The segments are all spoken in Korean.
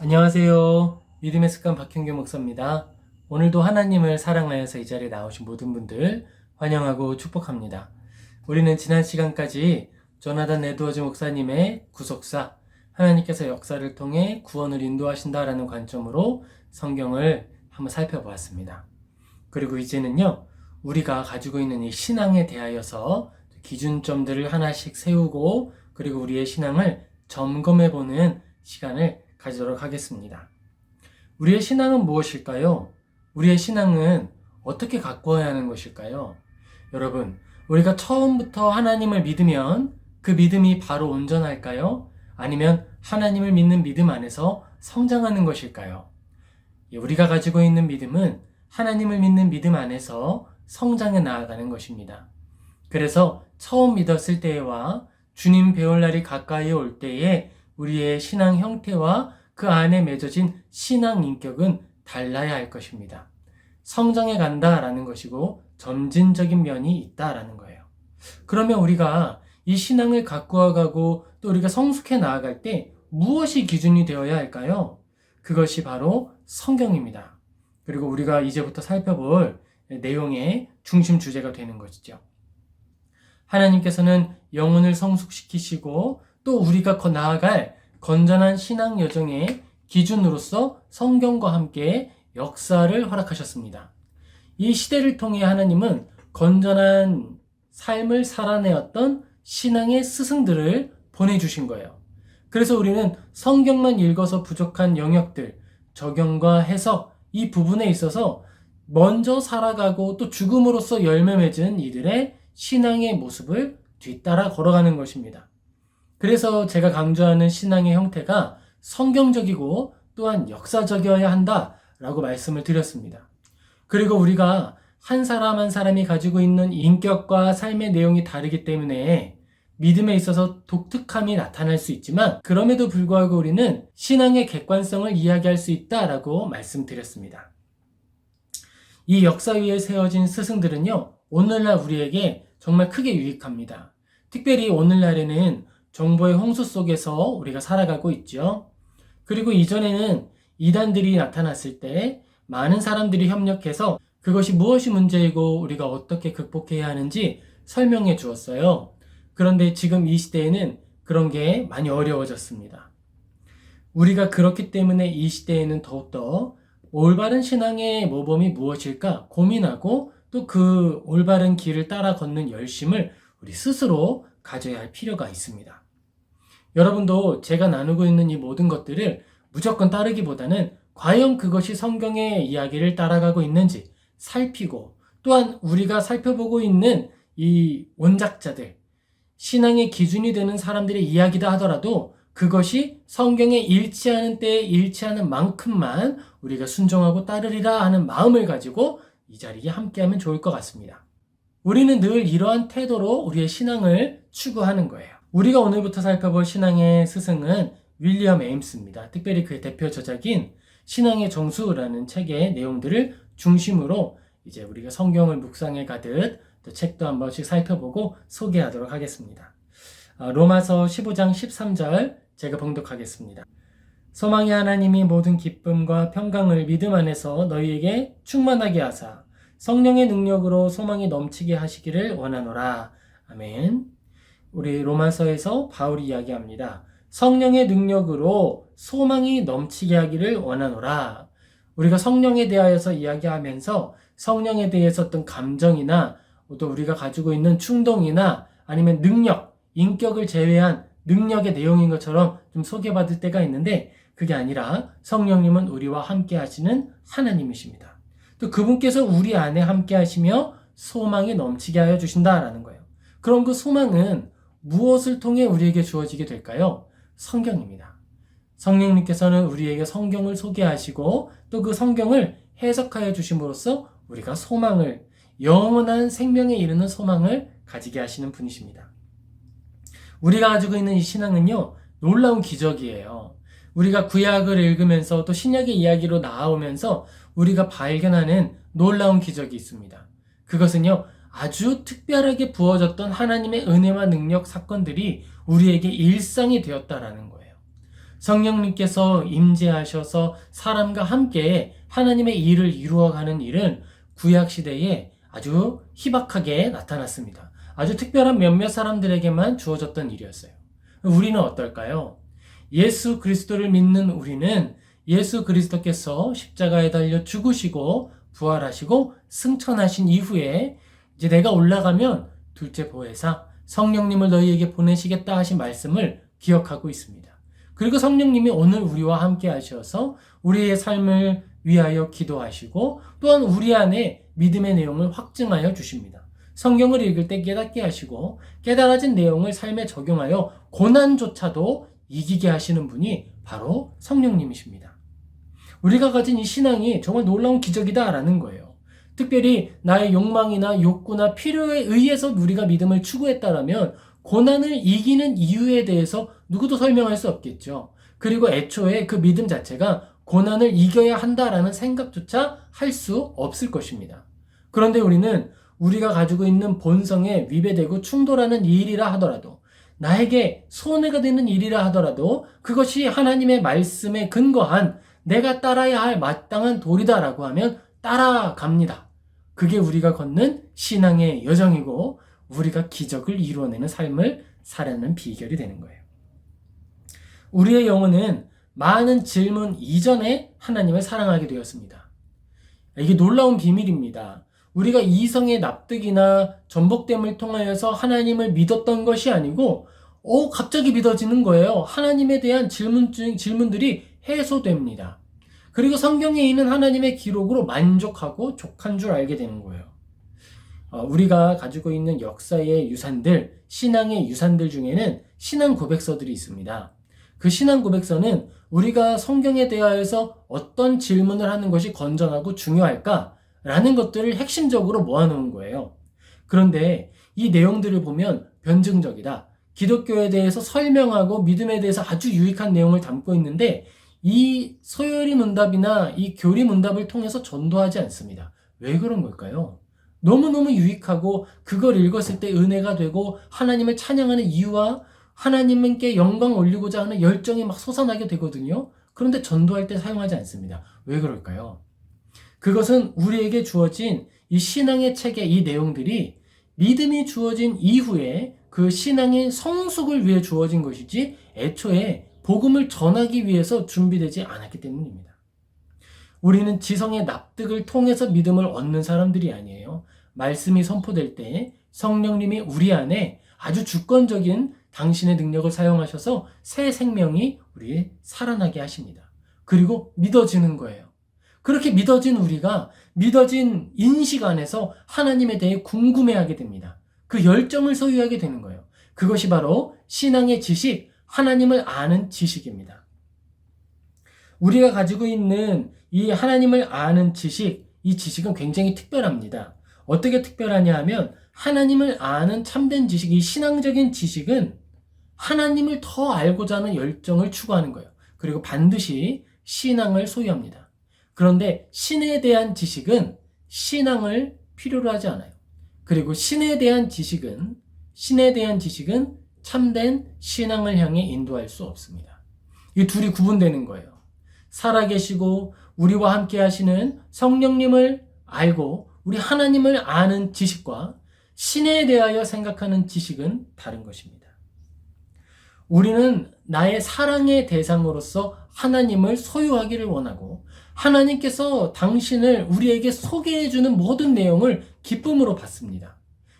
안녕하세요. 믿음의 습관 박형규 목사입니다. 오늘도 하나님을 사랑하여서 이 자리에 나오신 모든 분들 환영하고 축복합니다. 우리는 지난 시간까지 조나단 에드워즈 목사님의 구속사, 하나님께서 역사를 통해 구원을 인도하신다라는 관점으로 성경을 한번 살펴보았습니다. 그리고 이제는요, 우리가 가지고 있는 이 신앙에 대하여서 기준점들을 하나씩 세우고 그리고 우리의 신앙을 점검해 보는 시간을 가지도록 하겠습니다. 우리의 신앙은 무엇일까요? 우리의 신앙은 어떻게 가꾸어야 하는 것일까요? 여러분, 우리가 처음부터 하나님을 믿으면 그 믿음이 바로 온전할까요? 아니면 하나님을 믿는 믿음 안에서 성장하는 것일까요? 예, 우리가 가지고 있는 믿음은 하나님을 믿는 믿음 안에서 성장해 나아가는 것입니다. 그래서 처음 믿었을 때와 주님 배울 날이 가까이 올 때에 우리의 신앙 형태와 그 안에 맺어진 신앙 인격은 달라야 할 것입니다. 성장해 간다라는 것이고 점진적인 면이 있다라는 거예요. 그러면 우리가 이 신앙을 가꾸어 가고 또 우리가 성숙해 나아갈 때 무엇이 기준이 되어야 할까요? 그것이 바로 성경입니다. 그리고 우리가 이제부터 살펴볼 내용의 중심 주제가 되는 것이죠. 하나님께서는 영혼을 성숙시키시고 또 우리가 더 나아갈 건전한 신앙 여정의 기준으로서 성경과 함께 역사를 허락하셨습니다. 이 시대를 통해 하나님은 건전한 삶을 살아내었던 신앙의 스승들을 보내주신 거예요. 그래서 우리는 성경만 읽어서 부족한 영역들, 적용과 해석, 이 부분에 있어서 먼저 살아가고 또 죽음으로써 열매 맺은 이들의 신앙의 모습을 뒤따라 걸어가는 것입니다. 그래서 제가 강조하는 신앙의 형태가 성경적이고 또한 역사적이어야 한다라고 말씀을 드렸습니다. 그리고 우리가 한 사람 한 사람이 가지고 있는 인격과 삶의 내용이 다르기 때문에 믿음에 있어서 독특함이 나타날 수 있지만 그럼에도 불구하고 우리는 신앙의 객관성을 이야기할 수 있다라고 말씀드렸습니다. 이 역사 위에 세워진 스승들은요, 오늘날 우리에게 정말 크게 유익합니다. 특별히 오늘날에는 정보의 홍수 속에서 우리가 살아가고 있죠. 그리고 이전에는 이단들이 나타났을 때 많은 사람들이 협력해서 그것이 무엇이 문제이고 우리가 어떻게 극복해야 하는지 설명해 주었어요. 그런데 지금 이 시대에는 그런 게 많이 어려워졌습니다. 우리가 그렇기 때문에 이 시대에는 더욱더 올바른 신앙의 모범이 무엇일까 고민하고 또 그 올바른 길을 따라 걷는 열심을 우리 스스로 가져야 할 필요가 있습니다. 여러분도 제가 나누고 있는 이 모든 것들을 무조건 따르기보다는 과연 그것이 성경의 이야기를 따라가고 있는지 살피고 또한 우리가 살펴보고 있는 이 원작자들, 신앙의 기준이 되는 사람들의 이야기다 하더라도 그것이 성경에 일치하는 때에 일치하는 만큼만 우리가 순종하고 따르리라 하는 마음을 가지고 이 자리에 함께하면 좋을 것 같습니다. 우리는 늘 이러한 태도로 우리의 신앙을 추구하는 거예요. 우리가 오늘부터 살펴볼 신앙의 스승은 윌리엄 에임스입니다. 특별히 그의 대표 저작인 신앙의 정수라는 책의 내용들을 중심으로 이제 우리가 성경을 묵상해 가듯 또 책도 한 번씩 살펴보고 소개하도록 하겠습니다. 아, 로마서 15장 13절 제가 봉독하겠습니다. 소망의 하나님이 모든 기쁨과 평강을 믿음 안에서 너희에게 충만하게 하사 성령의 능력으로 소망이 넘치게 하시기를 원하노라. 아멘. 우리 로마서에서 바울이 이야기합니다. 성령의 능력으로 소망이 넘치게 하기를 원하노라. 우리가 성령에 대하여서 이야기하면서 성령에 대해서 어떤 감정이나 또 우리가 가지고 있는 충동이나 아니면 능력, 인격을 제외한 능력의 내용인 것처럼 좀 소개받을 때가 있는데 그게 아니라 성령님은 우리와 함께 하시는 하나님이십니다. 또 그분께서 우리 안에 함께 하시며 소망이 넘치게 하여 주신다라는 거예요. 그럼 그 소망은 무엇을 통해 우리에게 주어지게 될까요? 성경입니다. 성령님께서는 우리에게 성경을 소개하시고 또 그 성경을 해석하여 주심으로써 우리가 소망을 영원한 생명에 이르는 소망을 가지게 하시는 분이십니다. 우리가 가지고 있는 이 신앙은요, 놀라운 기적이에요. 우리가 구약을 읽으면서 또 신약의 이야기로 나아오면서 우리가 발견하는 놀라운 기적이 있습니다. 그것은요, 아주 특별하게 부어졌던 하나님의 은혜와 능력 사건들이 우리에게 일상이 되었다라는 거예요. 성령님께서 임재하셔서 사람과 함께 하나님의 일을 이루어가는 일은 구약 시대에 아주 희박하게 나타났습니다. 아주 특별한 몇몇 사람들에게만 주어졌던 일이었어요. 우리는 어떨까요? 예수 그리스도를 믿는 우리는 예수 그리스도께서 십자가에 달려 죽으시고 부활하시고 승천하신 이후에 이제 내가 올라가면 둘째 보혜사 성령님을 너희에게 보내시겠다 하신 말씀을 기억하고 있습니다. 그리고 성령님이 오늘 우리와 함께 하셔서 우리의 삶을 위하여 기도하시고 또한 우리 안에 믿음의 내용을 확증하여 주십니다. 성경을 읽을 때 깨닫게 하시고 깨달아진 내용을 삶에 적용하여 고난조차도 이기게 하시는 분이 바로 성령님이십니다. 우리가 가진 이 신앙이 정말 놀라운 기적이다라는 거예요. 특별히 나의 욕망이나 욕구나 필요에 의해서 우리가 믿음을 추구했다라면 고난을 이기는 이유에 대해서 누구도 설명할 수 없겠죠. 그리고 애초에 그 믿음 자체가 고난을 이겨야 한다라는 생각조차 할 수 없을 것입니다. 그런데 우리는 우리가 가지고 있는 본성에 위배되고 충돌하는 일이라 하더라도 나에게 손해가 되는 일이라 하더라도 그것이 하나님의 말씀에 근거한 내가 따라야 할 마땅한 도리다라고 하면 따라갑니다. 그게 우리가 걷는 신앙의 여정이고 우리가 기적을 이루어내는 삶을 살아내는 비결이 되는 거예요. 우리의 영혼은 많은 질문 이전에 하나님을 사랑하게 되었습니다. 이게 놀라운 비밀입니다. 우리가 이성의 납득이나 전복됨을 통하여서 하나님을 믿었던 것이 아니고, 어, 갑자기 믿어지는 거예요. 하나님에 대한 질문, 질문들이 해소됩니다. 그리고 성경에 있는 하나님의 기록으로 만족하고 족한 줄 알게 되는 거예요. 어, 우리가 가지고 있는 역사의 유산들, 신앙의 유산들 중에는 신앙 고백서들이 있습니다. 그 신앙 고백서는 우리가 성경에 대하여서 어떤 질문을 하는 것이 건전하고 중요할까라는 것들을 핵심적으로 모아놓은 거예요. 그런데 이 내용들을 보면 변증적이다. 기독교에 대해서 설명하고 믿음에 대해서 아주 유익한 내용을 담고 있는데 이 소요리 문답이나 이 교리 문답을 통해서 전도하지 않습니다. 왜 그런 걸까요? 너무너무 유익하고 그걸 읽었을 때 은혜가 되고 하나님을 찬양하는 이유와 하나님께 영광 올리고자 하는 열정이 막 솟아나게 되거든요. 그런데 전도할 때 사용하지 않습니다. 왜 그럴까요? 그것은 우리에게 주어진 이 신앙의 책의 이 내용들이 믿음이 주어진 이후에 그 신앙의 성숙을 위해 주어진 것이지 애초에 복음을 전하기 위해서 준비되지 않았기 때문입니다. 우리는 지성의 납득을 통해서 믿음을 얻는 사람들이 아니에요. 말씀이 선포될 때 성령님이 우리 안에 아주 주권적인 당신의 능력을 사용하셔서 새 생명이 우리 살아나게 하십니다. 그리고 믿어지는 거예요. 그렇게 믿어진 우리가 믿어진 인식 안에서 하나님에 대해 궁금해하게 됩니다. 그 열정을 소유하게 되는 거예요. 그것이 바로 신앙의 지식, 하나님을 아는 지식입니다. 우리가 가지고 있는 이 하나님을 아는 지식, 이 지식은 굉장히 특별합니다. 어떻게 특별하냐 하면 하나님을 아는 참된 지식, 이 신앙적인 지식은 하나님을 더 알고자 하는 열정을 추구하는 거예요. 그리고 반드시 신앙을 소유합니다. 그런데 신에 대한 지식은 신앙을 필요로 하지 않아요. 그리고 신에 대한 지식은 신에 대한 지식은 참된 신앙을 향해 인도할 수 없습니다. 이 둘이 구분되는 거예요. 살아계시고 우리와 함께 하시는 성령님을 알고 우리 하나님을 아는 지식과 신에 대하여 생각하는 지식은 다른 것입니다. 우리는 나의 사랑의 대상으로서 하나님을 소유하기를 원하고 하나님께서 당신을 우리에게 소개해주는 모든 내용을 기쁨으로 받습니다.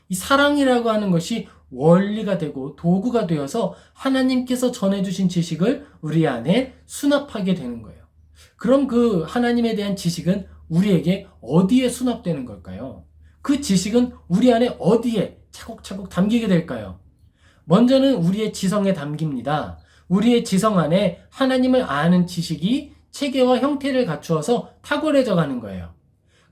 이 사랑이라고 하는 것이 원리가 되고 도구가 되어서 하나님께서 전해주신 지식을 우리 안에 수납하게 되는 거예요. 그럼 그 하나님에 대한 지식은 우리에게 어디에 수납되는 걸까요? 그 지식은 우리 안에 어디에 차곡차곡 담기게 될까요? 먼저는 우리의 지성에 담깁니다. 우리의 지성 안에 하나님을 아는 지식이 체계와 형태를 갖추어서 탁월해져 가는 거예요.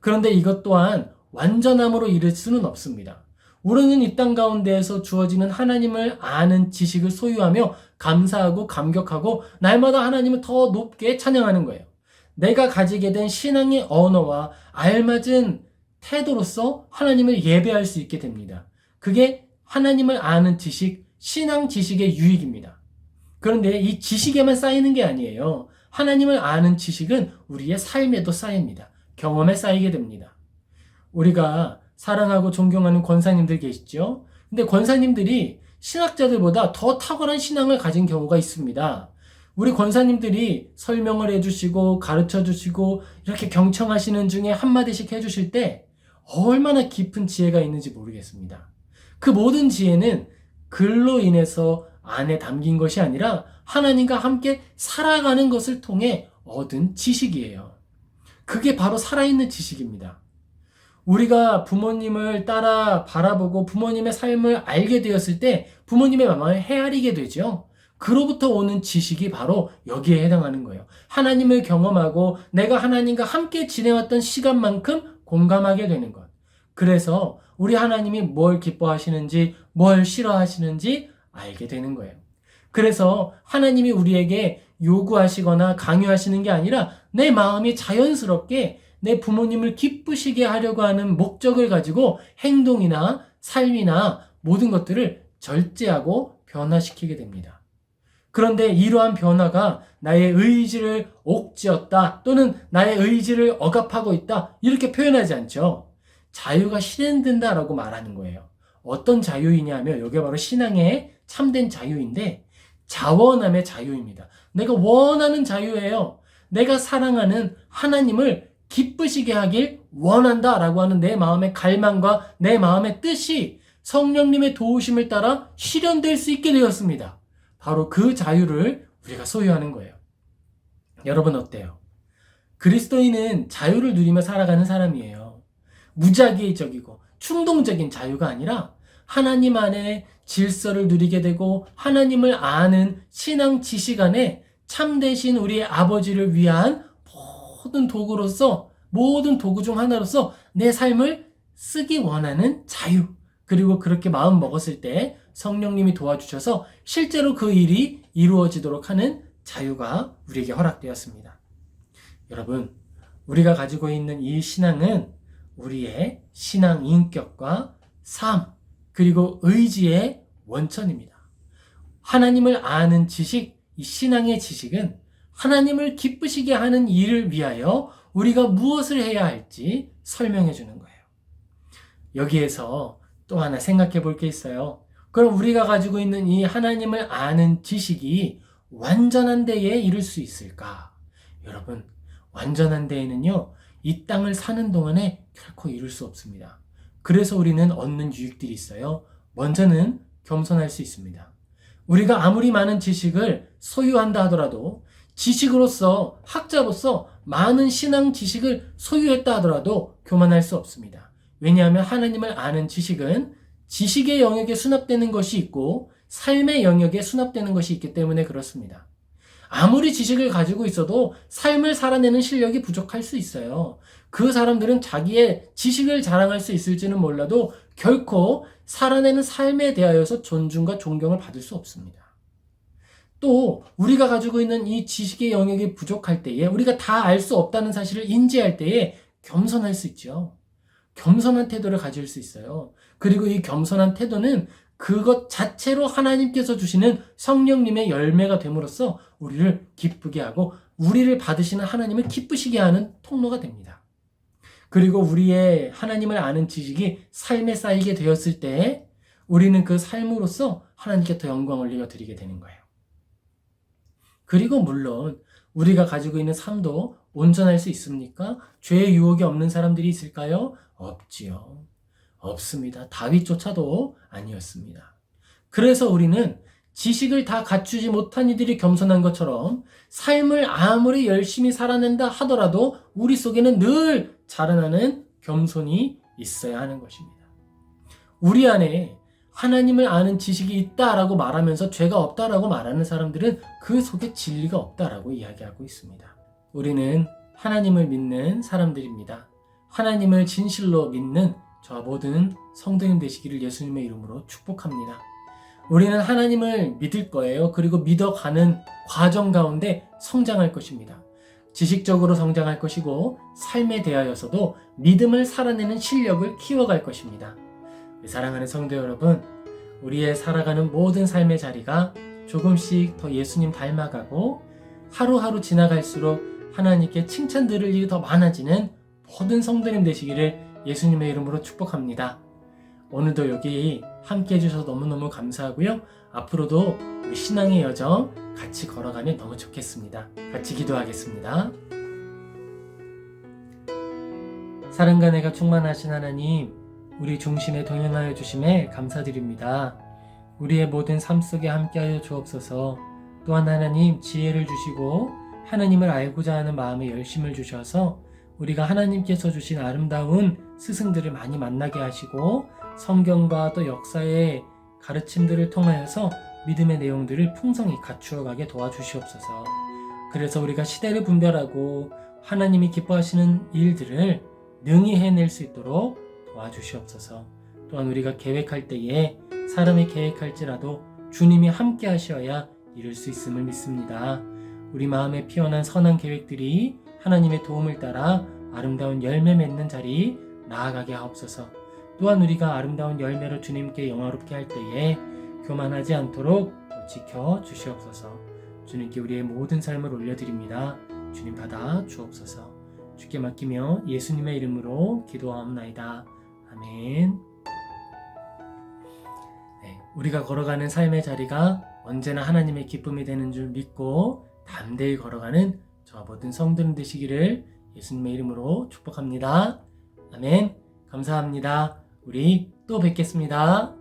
그런데 이것 또한 완전함으로 이를 수는 없습니다. 우리는 이 땅 가운데에서 주어지는 하나님을 아는 지식을 소유하며 감사하고 감격하고 날마다 하나님을 더 높게 찬양하는 거예요. 내가 가지게 된 신앙의 언어와 알맞은 태도로서 하나님을 예배할 수 있게 됩니다. 그게 하나님을 아는 지식, 신앙 지식의 유익입니다. 그런데 이 지식에만 쌓이는 게 아니에요. 하나님을 아는 지식은 우리의 삶에도 쌓입니다. 경험에 쌓이게 됩니다. 우리가 사랑하고 존경하는 권사님들 계시죠? 근데 권사님들이 신학자들보다 더 탁월한 신앙을 가진 경우가 있습니다. 우리 권사님들이 설명을 해주시고 가르쳐 주시고 이렇게 경청하시는 중에 한마디씩 해주실 때 얼마나 깊은 지혜가 있는지 모르겠습니다. 그 모든 지혜는 글로 인해서 안에 담긴 것이 아니라 하나님과 함께 살아가는 것을 통해 얻은 지식이에요. 그게 바로 살아있는 지식입니다. 우리가 부모님을 따라 바라보고 부모님의 삶을 알게 되었을 때 부모님의 마음을 헤아리게 되죠. 그로부터 오는 지식이 바로 여기에 해당하는 거예요. 하나님을 경험하고 내가 하나님과 함께 지내왔던 시간만큼 공감하게 되는 것. 그래서 우리 하나님이 뭘 기뻐하시는지, 뭘 싫어하시는지 알게 되는 거예요. 그래서 하나님이 우리에게 요구하시거나 강요하시는 게 아니라 내 마음이 자연스럽게 내 부모님을 기쁘시게 하려고 하는 목적을 가지고 행동이나 삶이나 모든 것들을 절제하고 변화시키게 됩니다. 그런데 이러한 변화가 나의 의지를 옥죄었다 또는 나의 의지를 억압하고 있다 이렇게 표현하지 않죠. 자유가 실현된다라고 말하는 거예요. 어떤 자유이냐면 이게 바로 신앙의 참된 자유인데 자원함의 자유입니다. 내가 원하는 자유예요. 내가 사랑하는 하나님을 기쁘시게 하길 원한다 라고 하는 내 마음의 갈망과 내 마음의 뜻이 성령님의 도우심을 따라 실현될 수 있게 되었습니다. 바로 그 자유를 우리가 소유하는 거예요. 여러분 어때요? 그리스도인은 자유를 누리며 살아가는 사람이에요. 무작위적이고 충동적인 자유가 아니라 하나님 안에 질서를 누리게 되고 하나님을 아는 신앙 지식 안에 참되신 우리의 아버지를 위한 모든 도구로서 모든 도구 중 하나로서 내 삶을 쓰기 원하는 자유. 그리고 그렇게 마음 먹었을 때 성령님이 도와주셔서 실제로 그 일이 이루어지도록 하는 자유가 우리에게 허락되었습니다. 여러분, 우리가 가지고 있는 이 신앙은 우리의 신앙 인격과 삶, 그리고 의지의 원천입니다. 하나님을 아는 지식, 이 신앙의 지식은 하나님을 기쁘시게 하는 일을 위하여 우리가 무엇을 해야 할지 설명해 주는 거예요. 여기에서 또 하나 생각해 볼 게 있어요. 그럼 우리가 가지고 있는 이 하나님을 아는 지식이 완전한 데에 이를 수 있을까? 여러분, 완전한 데에는요, 이 땅을 사는 동안에 결코 이룰 수 없습니다. 그래서 우리는 얻는 유익들이 있어요. 먼저는 겸손할 수 있습니다. 우리가 아무리 많은 지식을 소유한다 하더라도 지식으로서 학자로서 많은 신앙 지식을 소유했다 하더라도 교만할 수 없습니다. 왜냐하면 하나님을 아는 지식은 지식의 영역에 수납되는 것이 있고 삶의 영역에 수납되는 것이 있기 때문에 그렇습니다. 아무리 지식을 가지고 있어도 삶을 살아내는 실력이 부족할 수 있어요. 그 사람들은 자기의 지식을 자랑할 수 있을지는 몰라도 결코 살아내는 삶에 대하여서 존중과 존경을 받을 수 없습니다. 또 우리가 가지고 있는 이 지식의 영역이 부족할 때에 우리가 다 알 수 없다는 사실을 인지할 때에 겸손할 수 있죠. 겸손한 태도를 가질 수 있어요. 그리고 이 겸손한 태도는 그것 자체로 하나님께서 주시는 성령님의 열매가 됨으로써 우리를 기쁘게 하고 우리를 받으시는 하나님을 기쁘시게 하는 통로가 됩니다. 그리고 우리의 하나님을 아는 지식이 삶에 쌓이게 되었을 때 우리는 그 삶으로서 하나님께 더 영광을 올려 드리게 되는 거예요. 그리고 물론 우리가 가지고 있는 삶도 온전할 수 있습니까? 죄의 유혹이 없는 사람들이 있을까요? 없지요. 없습니다. 다윗조차도 아니었습니다. 그래서 우리는 지식을 다 갖추지 못한 이들이 겸손한 것처럼 삶을 아무리 열심히 살아낸다 하더라도 우리 속에는 늘 자라나는 겸손이 있어야 하는 것입니다. 우리 안에 하나님을 아는 지식이 있다라고 말하면서 죄가 없다라고 말하는 사람들은 그 속에 진리가 없다라고 이야기하고 있습니다. 우리는 하나님을 믿는 사람들입니다. 하나님을 진실로 믿는 저 모든 성도님 되시기를 예수님의 이름으로 축복합니다. 우리는 하나님을 믿을 거예요. 그리고 믿어가는 과정 가운데 성장할 것입니다. 지식적으로 성장할 것이고 삶에 대하여서도 믿음을 살아내는 실력을 키워갈 것입니다. 사랑하는 성도 여러분, 우리의 살아가는 모든 삶의 자리가 조금씩 더 예수님 닮아가고 하루하루 지나갈수록 하나님께 칭찬 들을 일이 더 많아지는 모든 성도님 되시기를 예수님의 이름으로 축복합니다. 오늘도 여기 함께 해주셔서 너무너무 감사하고요. 앞으로도 우리 신앙의 여정 같이 걸어가면 너무 좋겠습니다. 같이 기도하겠습니다. 사랑과 내가 충만하신 하나님, 우리 중심에 동행하여 주심에 감사드립니다. 우리의 모든 삶 속에 함께하여 주옵소서. 또한 하나님 지혜를 주시고 하나님을 알고자 하는 마음에 열심을 주셔서 우리가 하나님께서 주신 아름다운 스승들을 많이 만나게 하시고 성경과 또 역사의 가르침들을 통하여서 믿음의 내용들을 풍성히 갖추어가게 도와주시옵소서. 그래서 우리가 시대를 분별하고 하나님이 기뻐하시는 일들을 능히 해낼 수 있도록 도 와주시옵소서. 또한 우리가 계획할 때에 사람이 계획할지라도 주님이 함께 하셔야 이룰 수 있음을 믿습니다. 우리 마음에 피어난 선한 계획들이 하나님의 도움을 따라 아름다운 열매 맺는 자리 나아가게 하옵소서. 또한 우리가 아름다운 열매로 주님께 영화롭게 할 때에 교만하지 않도록 또 지켜 주시옵소서. 주님께 우리의 모든 삶을 올려드립니다. 주님 받아 주옵소서. 주께 맡기며 예수님의 이름으로 기도하옵나이다. 아멘. 네, 우리가 걸어가는 삶의 자리가 언제나 하나님의 기쁨이 되는 줄 믿고 담대히 걸어가는 저와 모든 성도님 되시기를 예수님의 이름으로 축복합니다. 아멘. 감사합니다. 우리 또 뵙겠습니다.